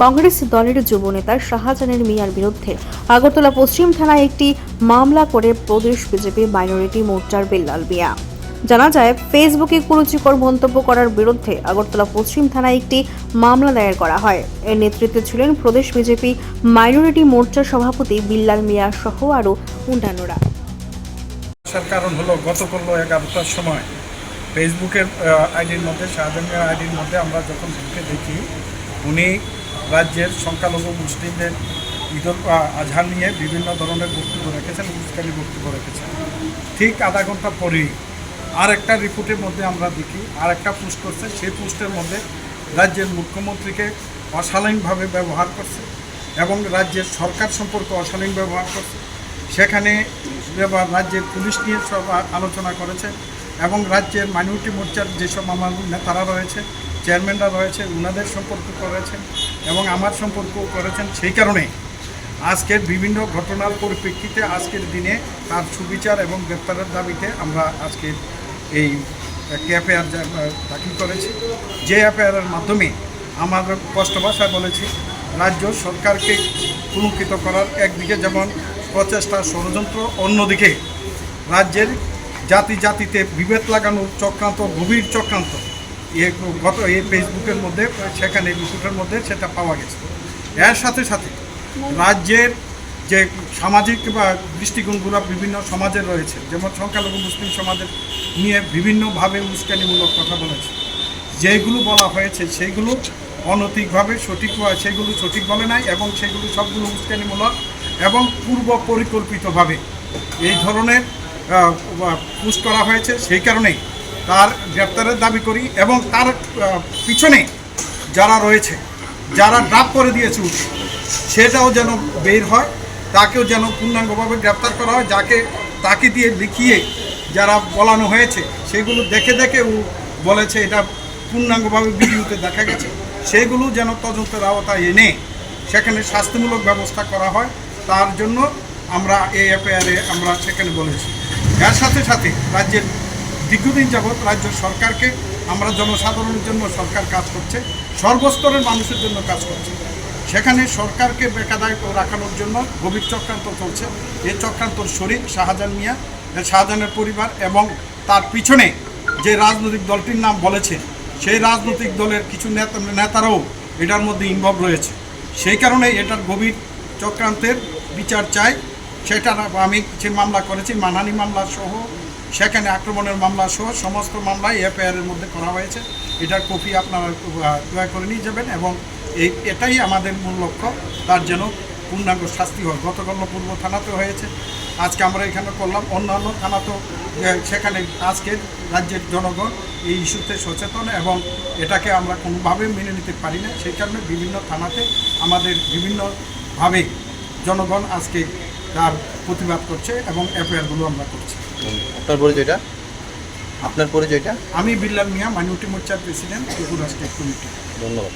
কংগ্রেস দলের যুবনেতা শাহজাহানের মিয়ার বিরুদ্ধে আগরতলা পশ্চিম থানায় একটি মামলা করে প্রদেশ বিজেপি মাইনরিটি মোর্চার বেল্লাল মিয়া। জানা যায়, ফেসবুকে কুরুচিকর মন্তব্য করার বিরুদ্ধে আগরতলা পশ্চিম থানায় একটি মামলা দায়ের করা হয়। এর নেতৃত্বে ছিলেন প্রদেশ বিজেপি মাইনরিটি মোর্চার সভাপতি বিল্লাল মিয়া সহ আরও অন্যান্যরা। কারণ হলো গতকাল এগারোটার সময়। ফেসবুকের আইডির মধ্যে, শাহজাহানের আইডির মধ্যে আমরা যখন ঢুকে দেখি, উনি রাজ্যের সংখ্যালঘু মুসলিমদের ঈদুল আহ, আজহা নিয়ে বিভিন্ন ধরনের বক্তব্য রেখেছেন উস্কানি বক্তব্য রেখেছেন। ঠিক আধা ঘণ্টা পরেই আর একটা রিপোর্টের মধ্যে আমরা দেখি আর একটা পোস্ট করছে। সেই পোস্টের মধ্যে রাজ্যের মুখ্যমন্ত্রীকে অশালীনভাবে ব্যবহার করছে এবং রাজ্যের সরকার সম্পর্কে অশালীন ব্যবহার করছে। সেখানে রাজ্যের পুলিশ নিয়ে সব আলোচনা করেছে এবং রাজ্যের মাইনরিটি মোর্চার যেসব আমার নেতারা রয়েছে চেয়ারম্যানরা রয়েছে ওনাদের সম্পর্ক করেছেন এবং আমার সম্পর্ক করেছেন সেই কারণে আজকের বিভিন্ন ঘটনার পরিপ্রেক্ষিতে আজকের দিনে তার সুবিচার এবং গ্রেপ্তারের দাবিতে আমরা আজকে এই এফআইআর দাখিল করেছি। যে এফআইআরের মাধ্যমে আমার স্পষ্ট ভাষায় বলেছি, রাজ্য সরকারকে কুলঙ্কিত করার একদিকে যেমন প্রচেষ্টা ষড়যন্ত্র, অন্যদিকে রাজ্যের জাতি জাতিতে বিভেদ লাগানোর চক্রান্ত, গভীর চক্রান্ত। এ গত এই ফেসবুকের মধ্যে, সেখানে রিপোর্টের মধ্যে সেটা পাওয়া গেছে। এর সাথে সাথে রাজ্যের যে সামাজিক বা দৃষ্টিকোণগুলো বিভিন্ন সমাজের রয়েছে, যেমন সংখ্যালঘু মুসলিম সমাজের নিয়ে বিভিন্নভাবে উস্কানিমূলক কথা বলেছে। যেগুলো বলা হয়েছে সেইগুলো অনৈতিকভাবে সঠিক সেগুলো সঠিক বলে নাই এবং সেগুলো সবগুলো উস্কানিমূলক এবং পূর্ব পরিকল্পিতভাবে এই ধরনের পুশ করা হয়েছে। সেই কারণেই তার গ্রেপ্তারের দাবি করি এবং তার পিছনে যারা রয়েছে, যারা ড্রাপ করে দিয়েছে সেটাও যেন বের হয়, তাকেও যেন পূর্ণাঙ্গভাবে গ্রেপ্তার করা হয়, যাকে, তাকে দিয়ে লিখিয়ে যারা বলানো হয়েছে, সেগুলো দেখে দেখে ও বলেছে, এটা পূর্ণাঙ্গভাবে ভিডিওতে দেখা গেছে, সেগুলো যেন তদন্তের আওতায় এনে সেখানে শাস্তিমূলক ব্যবস্থা করা হয়, তার জন্য আমরা এই এফআইআরে আমরা সেখানে বলেছি। এর সাথে সাথে রাজ্যের দীর্ঘদিন যাবৎ রাজ্য সরকারকে আমরা জনসাধারণের জন্য সরকার কাজ করছে, সর্বস্তরের মানুষের জন্য কাজ করছে। সেখানে সরকারকে বেকাদায় রাখানোর জন্য গভীর চক্রান্ত চলছে। এই চক্রান্তর শরীর শাহজাহান মিয়া শাহজাহানের পরিবার এবং তার পিছনে যে রাজনৈতিক দলটির নাম বলেছে, সেই রাজনৈতিক দলের কিছু নেতা, নেতারাও এটার মধ্যে ইনভলভ রয়েছে। সেই কারণে এটার গভীর চক্রান্তের বিচার চাই। সেটা আমি যে মামলা করেছি, মানহানি মামলা সহ সেখানে আক্রমণের মামলা সহ সমস্ত মামলাই এফআইআর এর মধ্যে করা হয়েছে। এটার কপি আপনারা দয়া করে নিয়ে যাবেন এবং এই এটাই আমাদের মূল লক্ষ্য। তার যেন পূর্ণাঙ্গ শাস্তি হয়। গতকাল পূর্ব থানাতে হয়েছে। আজকে আমরা এখানে করলাম। অন্যান্য থানাতেও আহ, সেখানে আজকে রাজ্যের জনগণ এই ইস্যুতে সচেতন এবং এটাকে আমরা কোনোভাবে মেনে নিতে পারি না। সেই কারণে বিভিন্ন থানাতে আমাদের বিভিন্নভাবে জনগণ আজকে তার প্রতিবাদ করছে এবং এফআইআরগুলো আমরা করছি। আপনার পরিচয়টা? আপনার পরিচয়টা? আমি বিল্লাল মিয়া মাইনরিটি মোর্চার প্রেসিডেন্ট ত্রিপুরা স্টেট কমিটি। ধন্যবাদ।